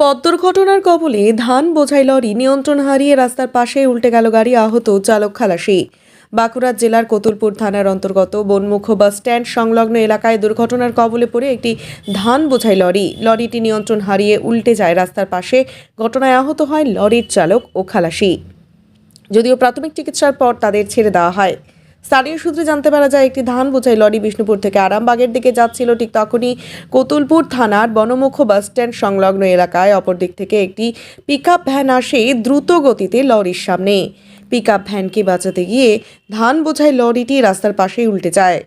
পথ দুর্ঘটনার কবলে ধান বোঝাই লরি নিয়ন্ত্রণ হারিয়ে রাস্তার পাশে উল্টে গেল গাড়ি আহত চালক খালাসি। বাঁকুড়া জেলার কতুলপুর থানার অন্তর্গত বনমুখ বাস স্ট্যান্ড সংলগ্ন এলাকায় দুর্ঘটনার কবলে পড়ে একটি ধান বোঝাই লরি। লরিটি নিয়ন্ত্রণ হারিয়ে উল্টে যায় রাস্তার পাশে। ঘটনায় আহত হয় লরির চালক ও খালাসি। যদিও প্রাথমিক চিকিৎসার পর তাদের ছেড়ে দেওয়া হয়। স্থানীয় সূত্রে জানতে পারা যায়, একটি ধান বোঝাই লরি বিষ্ণুপুর থেকে আরামবাগের দিকে যাচ্ছিল। ঠিক তখনই কোতুলপুর থানার বনমুখ বাস স্ট্যান্ড সংলগ্ন এলাকায় অপর দিক থেকে একটি পিক ভ্যান আসে দ্রুত গতিতে লরির সামনে। পিক ভ্যানকে বাঁচাতে গিয়ে ধান বোঝাই লরিটি রাস্তার পাশেই উল্টে যায়।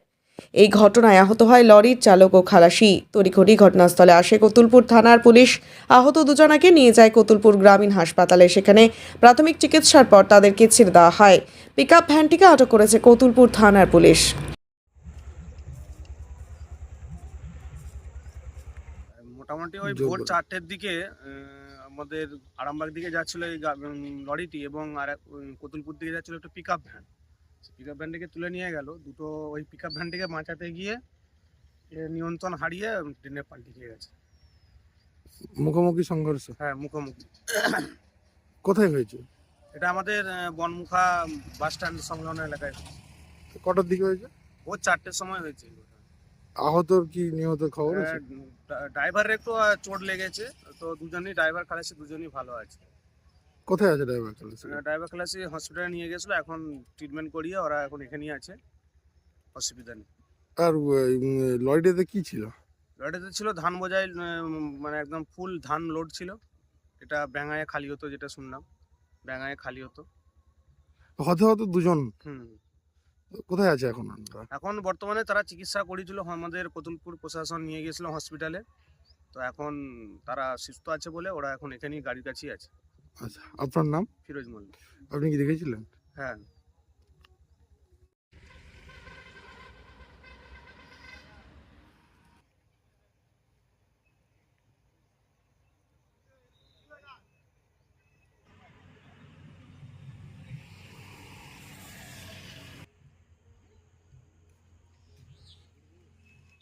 এই ঘটনায় আহত হয় লরির চালক ও খালাসি। তড়িঘড়ি ঘটনাস্থলে আসে কতুলপুর থানার পুলিশ। আহত দুজনাকে নিয়ে যায় কতুলপুর গ্রামীণ হাসপাতালে। সেখানে প্রাথমিক চিকিৎসার পর তাদেরকে ছেড়ে দেওয়া হয়। পিকআপ ভ্যানটিকে আটক করেছে কতুলপুর থানার পুলিশ। মোটামুটি ওই ভোর চারটের দিকে আহ, আমাদের আরামবাগ দিকে যাচ্ছিল এই লরিটি এবং আর কতুলপুর দিকে যাচ্ছিল একটা pick up van. Pick up ভ্যানটিকে তুলে নিয়ে গেল। দুটো ওই পিক আপ ভ্যানটিকে বাঁচাতে গিয়ে এ নিয়ন্ত্রণ হারিয়ে ট্রেনে পাল্টে গিয়ে গেছে। মুখোমুখি সংঘর্ষ? হ্যাঁ মুখোমুখি। কোথায় হয়েছে? এটা আমাদের বনমুখা বাস স্ট্যান্ড সংলগ্ন এলাকায় কটার দিকে হয়েছে? ও চারটের সময় হয়েছে। আহতর কি নিহত খবর আছে? ড্রাইভারের একটু চোট লেগেছে। তো দুজনই ড্রাইভার খালাসি দুজনই ভালো আছে। কোথায় আছে ড্রাইভার চালাচ্ছে ড্রাইভার ক্লাসে হসপিটালে নিয়ে গেছিল এখন ট্রিটমেন্ট করিয়ে ওরা এখন এখানেই আছে অসুবিধা নেই। আর লরিটাতে কি ছিল? লরিতে ছিল ধান বোঝাই মানে একদম ফুল ধান লোড ছিল। এটা ব্যাঙায় খালি হতো যেটা শুনলাম ব্যাঙায় খালি হতো। হতে হতে দুজন? হুম। কোথায় আছে এখন এখন বর্তমানে তারা চিকিৎসা করেছিল আমাদের কতুলপুর প্রশাসন নিয়ে গেছিল হসপিটালে তো এখন তারা সুস্থ আছে বলে ওরা এখন এখানেই গাড়ির কাছেই আছে। আচ্ছা আপনার নাম? ফিরোজ মল্লিক। আপনি কি দেখেছিলেন? হ্যাঁ।